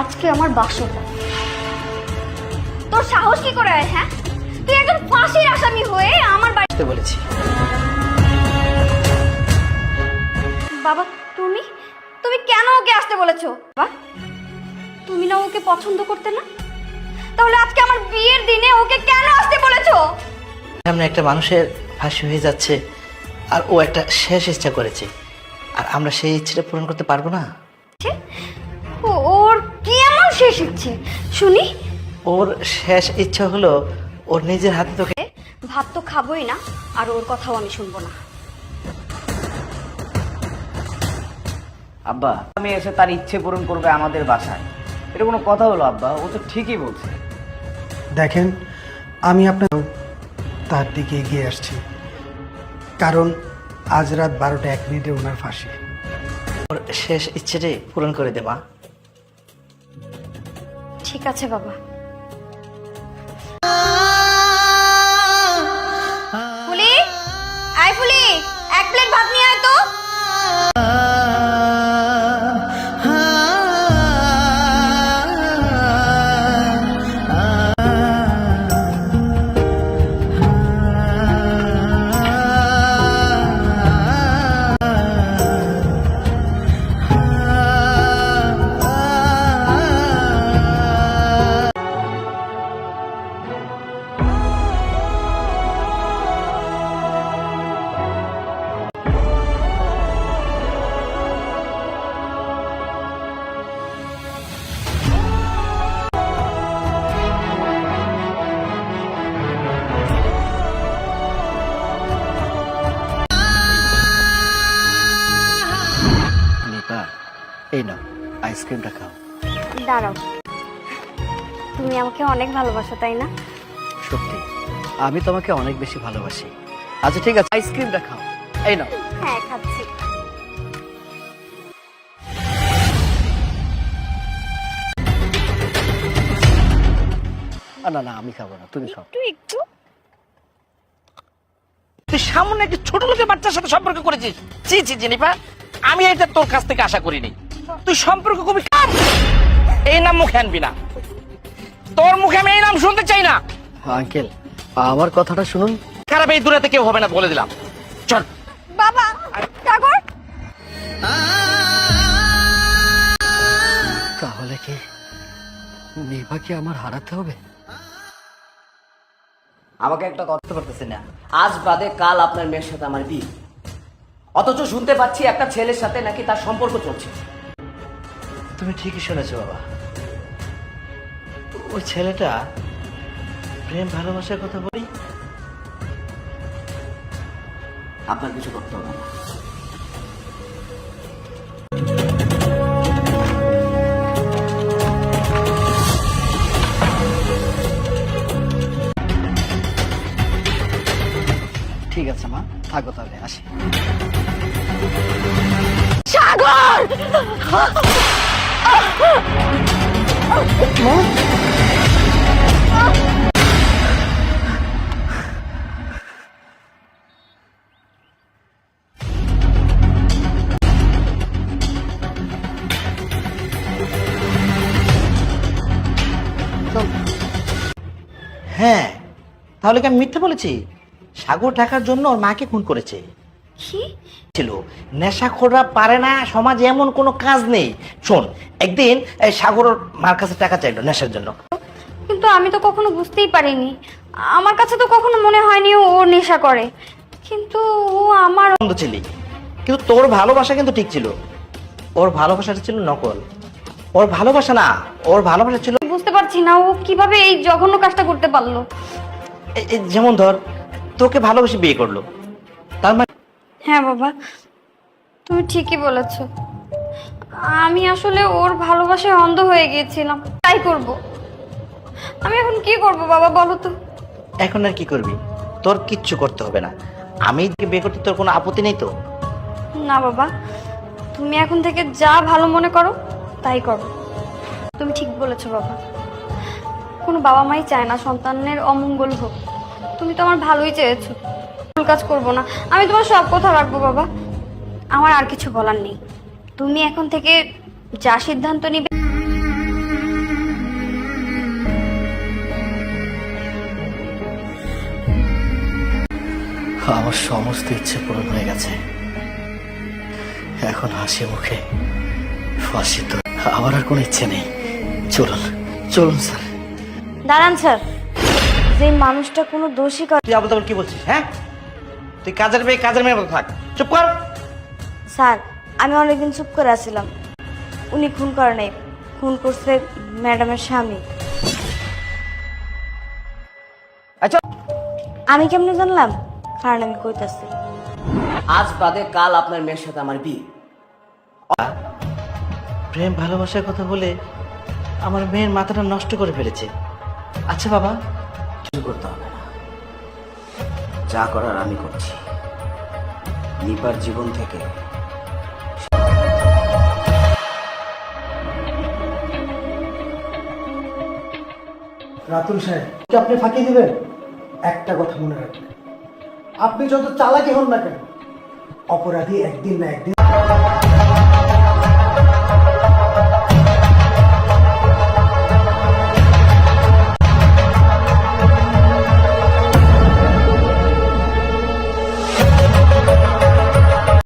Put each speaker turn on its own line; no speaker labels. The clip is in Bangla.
আজকে আমার বাসরটা। তোর সাহস কি করে হয়, হ্যাঁ? তুই একজন ফাঁসির আসামি হয়ে আমার বাড়ি
আসতে বলেছি।
বাবা তুমি? তুমি কেন ওকে আসতে বলেছ? বাবা তুমি না ওকে পছন্দ করতে না? তাহলে আজকে আমার বিয়ের দিনে ওকে কেন আসতে বলেছ?
সামনে একটা মানুষের ফাঁসি হয়ে যাচ্ছে আর ও একটা শেষ ইচ্ছা করেছে। আর আমরা সেই ইচ্ছেটা পূরণ করতে পারব না?
শেষ ইচ্ছে শুনি।
ওর শেষ ইচ্ছা হলো ওর নিজের হাতে তোকে
ভাত তো খাবোই না আর ওর কথাও আমি শুনব না।
আব্বা আমি এসে তার ইচ্ছে পূরণ করবে আমাদের বাসায়। এটা কোনো কথা হলো আব্বা? ও তো ঠিকই বলছে।
দেখেন আমি আপনার তার দিকে এগিয়ে আসছি। কারণ আজ রাত বারোটা এক মিনিটে ওনার ফাঁসি।
ওর শেষ ইচ্ছেটাই পূরণ করে দে মা।
ঠিক আছে বাবা।
আইসক্রিমটা খাও।
দাঁড়াও। তুমি আমাকে অনেক ভালোবাসো তাই না?
সত্যি আমি তোমাকে অনেক বেশি ভালোবাসি। আচ্ছা ঠিক আছে আইসক্রিমটা খাও। এই নাও।
হ্যাঁ খাচ্ছি।
না না আমি খাব না তুমি খাও।
একটু একটু।
তুই সামনে একটা ছোট লোকের বাচ্চার সাথে সম্পর্ক করেছিস। ছি ছি জেনিফা আমি এটা তোর কাছ থেকে আশা করিনি। তুই সম্পর্ক কবি কার? এই নাম মুখে আনবি না। তোর মুখে আমি এই নাম শুনতে চাই না।
আঙ্কেল আমার কথাটা শুনুন।
খারাপ এই দূরাতে কেউ হবে না বলে দিলাম। চল।
বাবা ঠাকুর
তাহলে কি নিপাকে আমার হারাতে হবে?
আমাকে একটা কথা পারতেছি না। আজ বাদে কাল আপনার মেয়ের সাথে আমার বিয়ে। অথচ শুনতে পাচ্ছি একটা ছেলের সাথে নাকি তার সম্পর্ক চলছে।
তুমি ঠিকই শুনেছো বাবা। ওই ছেলেটা প্রেম ভালোবাসার কথা বলি?
আপনার কিছু করতে হবে না।
ঠিক আছে মা। থাকো তাহলে আসি। হ্যাঁ তাহলে কি আমি মিথ্যে বলেছি? সাগর টাকার জন্য ওর মাকে খুন করেছে।
কি
ছিল। নেশাখোররা পারে না সমাজে এমন কোনো কাজ নেই। শোন একদিন এই সাগর মার কাছে টাকা চাইলো নেশার জন্য।
কিন্তু আমি তো কখনো বুঝতেই পারিনি। আমার কাছে তো কখনো মনে হয়নি ও নেশা করে। কিন্তু ও আমার
বন্ধ ছিলি। কিন্তু তোর ভালোবাসা কিন্তু ঠিক ছিল। ওর ভালোবাসাটা ছিল নকল। ওর ভালোবাসা না ওর ভালোবাসা ছিল
বুঝতে পারছি না ও কীভাবে এই জঘন্য কাজটা করতে পারল।
যেমন ধর তোকে ভালোবেসে বিয়ে করল।
হ্যাঁ বাবা তুমি ঠিকই বলেছ। আমি আসলে ওর ভালোবাসায় অন্ধ হয়ে গিয়েছিলাম তাই করব। আমি এখন কি করব বাবা বলো তো?
এখন আর কি করবি? তোর কিচ্ছু করতে হবে না। আমি বিয়ে করতে তোর কোনো আপত্তি নেই তো?
না বাবা তুমি এখন থেকে যা ভালো মনে করো তাই করো। তুমি ঠিক বলেছ বাবা। কোনো বাবা মাই চায় না সন্তানের অমঙ্গল হোক। তুমি তো আমার ভালোই চেয়েছো। ভুল কাজ করব না। আমি তোমার সব কথা রাখব বাবা। আমার আর কিছু বলার নেই। তুমি এখন থেকে যা সিদ্ধান্ত নিবে
আমার সমস্ত ইচ্ছে পূরণ হয়ে গেছে। এখন হাসি মুখে ফাঁসি তো আমার আর কোনো ইচ্ছে নেই। চলুন চলুন স্যার।
দাঁড়ান স্যার। যে মানুষটা কোনো দোষী
কাজ আবার তখন কি বলছিস হ্যাঁ? তুই কাজের মেয়ে কাজের মেয়ে মতো থাক। চুপ কর।
স্যার আমি অনেকদিন চুপ করে আছিলাম। উনি খুন করে নাই। খুন করছে ম্যাডামের স্বামী।
আচ্ছা
আমি কেমনে জানলাম? কারণ আমি কইতাছি।
আজ বাদে কাল আপনার মেয়ের সাথে আমার বিয়ে।
প্রেম ভালোবাসার কথা বলে আমার মেয়ের মাথাটা নষ্ট করে ফেলেছে। আচ্ছা বাবা।
কিছু করতে হবে? যা করার আমি করছি। নিপার জীবন থেকে।
রাতুল সাহেব, কি আপনি ফাঁকি দিবেন? একটা কথা মনে রাখবেন। আপনি যত চালাকি হন না কেন, অপরাধী একদিন না একদিন